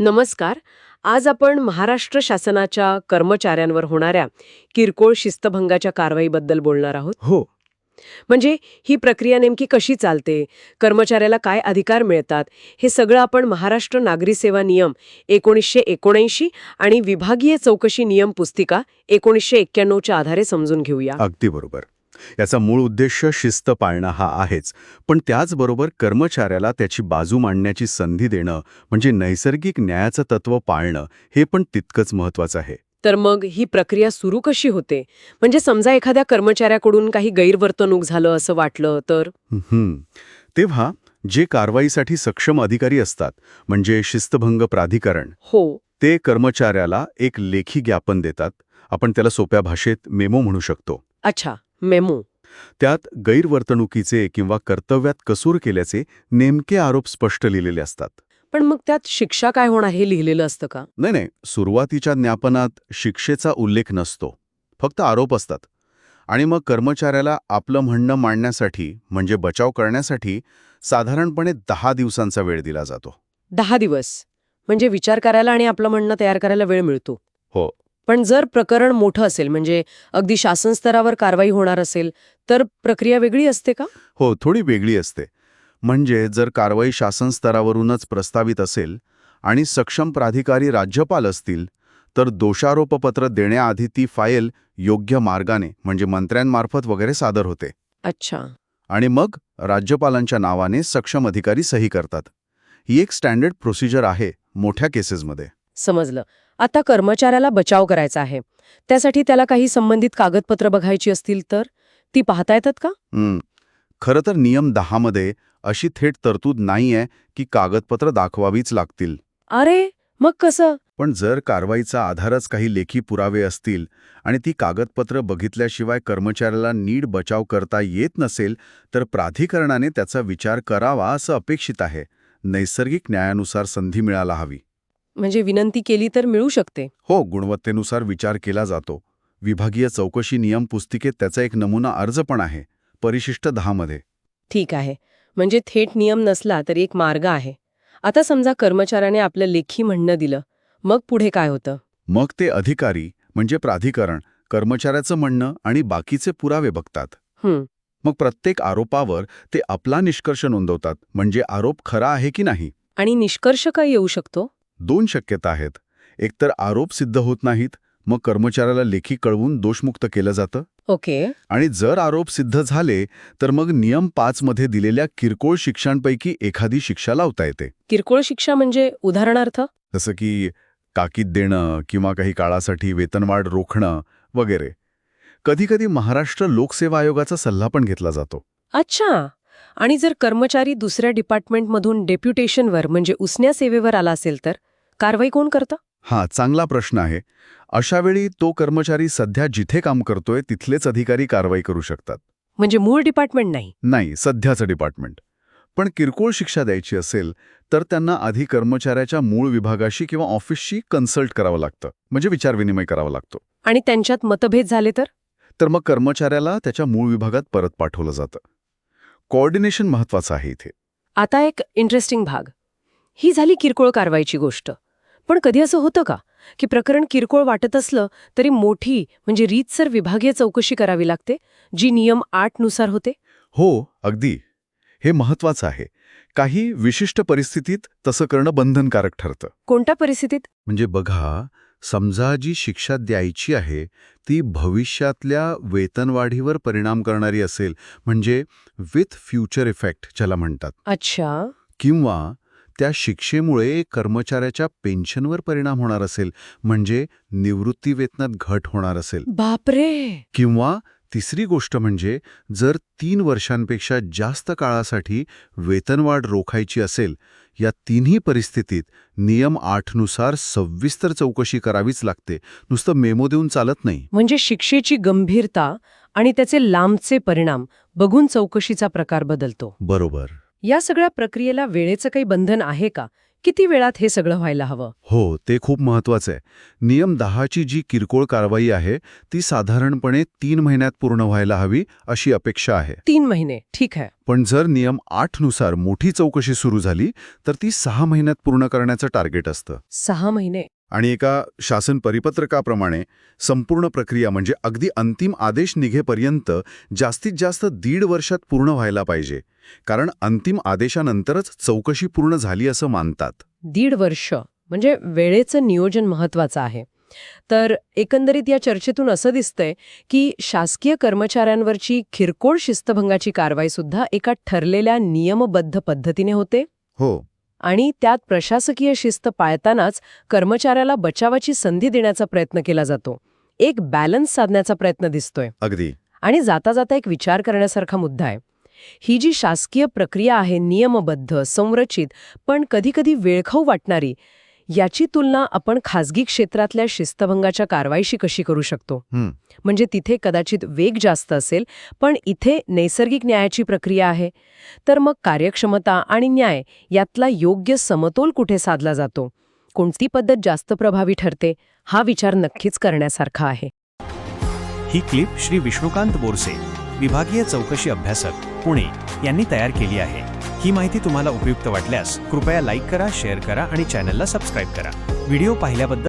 नमस्कार. आज आपण महाराष्ट्र शासनाच्या कर्मचाऱ्यांवर होणाऱ्या किरकोळ शिस्तभंगाच्या कारवाईबद्दल बोलणार आहोत. हो. म्हणजे ही प्रक्रिया नेमकी कशी चालते? कर्मचाऱ्याला काय अधिकार मिळतात? हे सगळं आपण महाराष्ट्र नागरी सेवा नियम एकोणीसशे एकोणऐंशी आणि विभागीय चौकशी नियम पुस्तिका एकोणीसशे एक्क्याण्णवच्या आधारे समजून घेऊया. अगदी बरोबर. याचा मूळ उद्देश शिस्त पाळणं हा आहेच. पण त्याचबरोबर कर्मचाऱ्याला त्याची बाजू मांडण्याची संधी देणं म्हणजे नैसर्गिक न्यायाचं तत्व पाळणं हे पण तितकंच महत्वाचं आहे. तर मग ही प्रक्रिया सुरू कशी होते? म्हणजे समजा एखाद्या कर्मचाऱ्याकडून काही गैरवर्तणूक झालं असं वाटलं तर. तेव्हा जे कारवाईसाठी सक्षम अधिकारी असतात म्हणजे शिस्तभंग प्राधिकरण हो. ते कर्मचाऱ्याला एक लेखी ज्ञापन देतात. आपण त्याला सोप्या भाषेत मेमो म्हणू शकतो. अच्छा. मेमो. त्यात गैरवर्तणुकीचे किंवा कर्तव्यात कसूर केल्याचे नेमके आरोप स्पष्ट लिहिलेले असतात. पण मग त्यात शिक्षा काय होणार हे लिहिलेलं असतं का? नाही नाही. सुरुवातीच्या ज्ञापनात शिक्षेचा उल्लेख नसतो. फक्त आरोप असतात. आणि मग कर्मचाऱ्याला आपलं म्हणणं मांडण्यासाठी म्हणजे बचाव करण्यासाठी साधारणपणे दहा दिवसांचा वेळ दिला जातो. दहा दिवस. म्हणजे विचार करायला आणि आपलं म्हणणं तयार करायला वेळ मिळतो. हो. पण जर प्रकरण मोठं असेल म्हणजे अगदी शासन स्तरावर कारवाई होणार असेल तर प्रक्रिया वेगळी असते का? हो थोडी वेगळी असते. म्हणजे जर कारवाई शासन स्तरावरूनच प्रस्तावित असेल आणि सक्षम प्राधिकारी राज्यपाल असतील तर दोषारोपपत्र देण्याआधी ती फाईल योग्य मार्गाने म्हणजे मंत्र्यांमार्फत वगैरे सादर होते. अच्छा. आणि मग राज्यपालांच्या नावाने सक्षम अधिकारी सही करतात. ही एक स्टँडर्ड प्रोसिजर आहे मोठ्या केसेसमध्ये. समजलं. आता कर्मचाऱ्याला बचाव करायचा आहे. त्यासाठी त्याला काही संबंधित कागदपत्र बघायची असतील तर? ती पाहता येतात का. खरं तर नियम दहामध्ये अशी थेट तरतूद नाहीये की कागदपत्र दाखवावीच लागतील. अरे मग कसं? पण जर कारवाईचा आधारच काही लेखी पुरावे असतील आणि ती कागदपत्र बघितल्याशिवाय कर्मचाऱ्याला नीट बचाव करता येत नसेल तर प्राधिकरणाने त्याचा विचार करावा असं अपेक्षित आहे. नैसर्गिक न्यायानुसार संधी मिळायला हवी. म्हणजे विनंती केली तर मिळू शकते. हो गुणवत्तेनुसार विचार केला जातो. विभागीय चौकशी नियम पुस्तिकेत त्याचा एक नमुना अर्ज पण आहे परिशिष्ट दहामध्ये ठीक आहे. म्हणजे थेट नियम नसला तरी एक मार्ग आहे. आता समजा कर्मचाऱ्याने आपलं लेखी म्हणणं दिलं मग पुढे काय होतं? मग ते अधिकारी म्हणजे प्राधिकरण कर्मचाऱ्याचं म्हणणं आणि बाकीचे पुरावे बघतात. मग प्रत्येक आरोपावर ते आपला निष्कर्ष नोंदवतात म्हणजे आरोप खरा आहे की नाही? आणि निष्कर्ष काय येऊ शकतो? दोन शक्यता आहेत. एकतर आरोप सिद्ध होत नाहीत मग कर्मचाऱ्याला लेखी कळवून दोषमुक्त केलं जातं. ओके. आणि जर आरोप सिद्ध झाले तर मग नियम पाच मध्ये दिलेल्या किरकोळ शिक्षांपैकी एखादी शिक्षा लावता येते. किरकोळ शिक्षा म्हणजे उदाहरणार्थ? जसं की ताकीद देणं किंवा काही काळासाठी वेतनवाढ रोखणं वगैरे. कधीकधी महाराष्ट्र लोकसेवा आयोगाचा सल्ला पण घेतला जातो. अच्छा! आणि जर कर्मचारी दुसऱ्या डिपार्टमेंटमधून डेप्युटेशनवर म्हणजे उसन्या सेवेवर आला असेल तर? कारवाई कोण करतं? हा चांगला प्रश्न आहे. अशावेळी तो कर्मचारी सध्या जिथे काम करतोय तिथलेच अधिकारी कारवाई करू शकतात. म्हणजे मूळ डिपार्टमेंट नाही? नाही सध्याचं डिपार्टमेंट. पण किरकोळ शिक्षा द्यायची असेल तर त्यांना आधी कर्मचाऱ्याच्या मूळ विभागाशी किंवा ऑफिसशी कन्सल्ट करावं लागतं. म्हणजे विचारविनिमय करावा लागतो. आणि त्यांच्यात मतभेद झाले तर? तर मग कर्मचाऱ्याला त्याच्या मूळ विभागात परत पाठवलं जातं. कोऑर्डिनेशन महत्वाचं आहे इथे. आता एक इंटरेस्टिंग भाग. ही झाली किरकोळ कारवाईची गोष्ट. पण कधी असं होतं का? की प्रकरण किरकोळ वाटत असलं तरी मोठी म्हणजे रीतसर विभागीय चौकशी करावी लागते जी नियम आठनुसार होते? हो अगदी. हे महत्वाचं आहे. काही विशिष्ट परिस्थितीत तसं करणं बंधनकारक ठरतं. कोणत्या परिस्थितीत? म्हणजे बघा समजा जी शिक्षा द्यायची आहे ती भविष्यातल्या वेतनवाढीवर परिणाम करणारी असेल म्हणजे विथ फ्युचर इफेक्ट ज्याला म्हणतात. अच्छा. किंवा त्या शिक्षेमुळे कर्मचाऱ्याच्या पेन्शनवर परिणाम होणार असेल म्हणजे निवृत्ती वेतनात घट होणार असेल. बापरे! किंवा तिसरी गोष्ट म्हणजे जर तीन वर्षांपेक्षा जास्त काळासाठी वेतनवाढ रोखायची असेल या तिन्ही परिस्थितीत नियम आठनुसार सविस्तर चौकशी करावीच लागते. नुसतं मेमो देऊन चालत नाही. म्हणजे शिक्षेची गंभीरता आणि त्याचे लांबचे परिणाम बघून चौकशीचा प्रकार बदलतो. बरोबर. या सगळ्या प्रक्रियेला वेळेचं काही बंधन आहे का? किती वेळात हे सगळं व्हायला हवं? हो ते खूप महत्वाचं आहे. नियम दहाची जी किरकोळ कारवाई आहे ती साधारणपणे तीन महिन्यात पूर्ण व्हायला हवी अशी अपेक्षा आहे. तीन महिने ठीक आहे. पण जर नियम आठनुसार मोठी चौकशी सुरू झाली तर ती सहा महिन्यात पूर्ण करण्याचं टार्गेट असतं. सहा महिने? आणि एका शासन परिपत्रकाप्रमाणे संपूर्ण प्रक्रिया म्हणजे अगदी अंतिम आदेश निघेपर्यंत जास्तीत जास्त दीड वर्षात पूर्ण व्हायला पाहिजे. कारण अंतिम आदेशानंतरच चौकशी पूर्ण झाली असं मानतात. दीड वर्ष म्हणजे वेळेचं नियोजन महत्वाचं आहे. तर एकंदरीत या चर्चेतून असं दिसतंय की शासकीय कर्मचाऱ्यांवरची किरकोळ शिस्तभंगाची कारवाई सुद्धा एका ठरलेल्या नियमबद्ध पद्धतीने होते. हो. आणि त्यात प्रशासकीय शिस्त पाळतानाच कर्मचाऱ्याला बचावाची संधी देण्याचा प्रयत्न केला जातो. एक बॅलन्स साधण्याचा प्रयत्न दिसतोय. अगदी. आणि जाता जाता एक विचार करण्यासारखा मुद्दा आहे. ही जी शासकीय प्रक्रिया आहे नियमबद्ध संरचित पण कधीकधी वेळखाऊ वाटणारी याची तुलना आपण खासगी क्षेत्रातल्या शिस्तभंगाच्या कारवाईशी कशी करू शकतो. म्हणजे तिथे कदाचित वेग जास्त असेल पण इथे नैसर्गिक न्यायाची प्रक्रिया आहे. तर मग कार्यक्षमता आणि न्याय यातला योग्य समतोल कुठे साधला जातो? कोणती पद्धत जास्त प्रभावी ठरते? हा विचार नक्कीच करण्यासारखा आहे. ही क्लिप श्री विष्णुकांत बोरसे विभागीय चौकशी अभ्यासक. पुणे यांनी तयार केली आहे. ही माहिती तुम्हाला उपयुक्त वाटल्यास कृपया लाईक करा शेअर करा आणि चॅनलला सबस्क्राईब करा. व्हिडिओ पाहिल्याबद्दल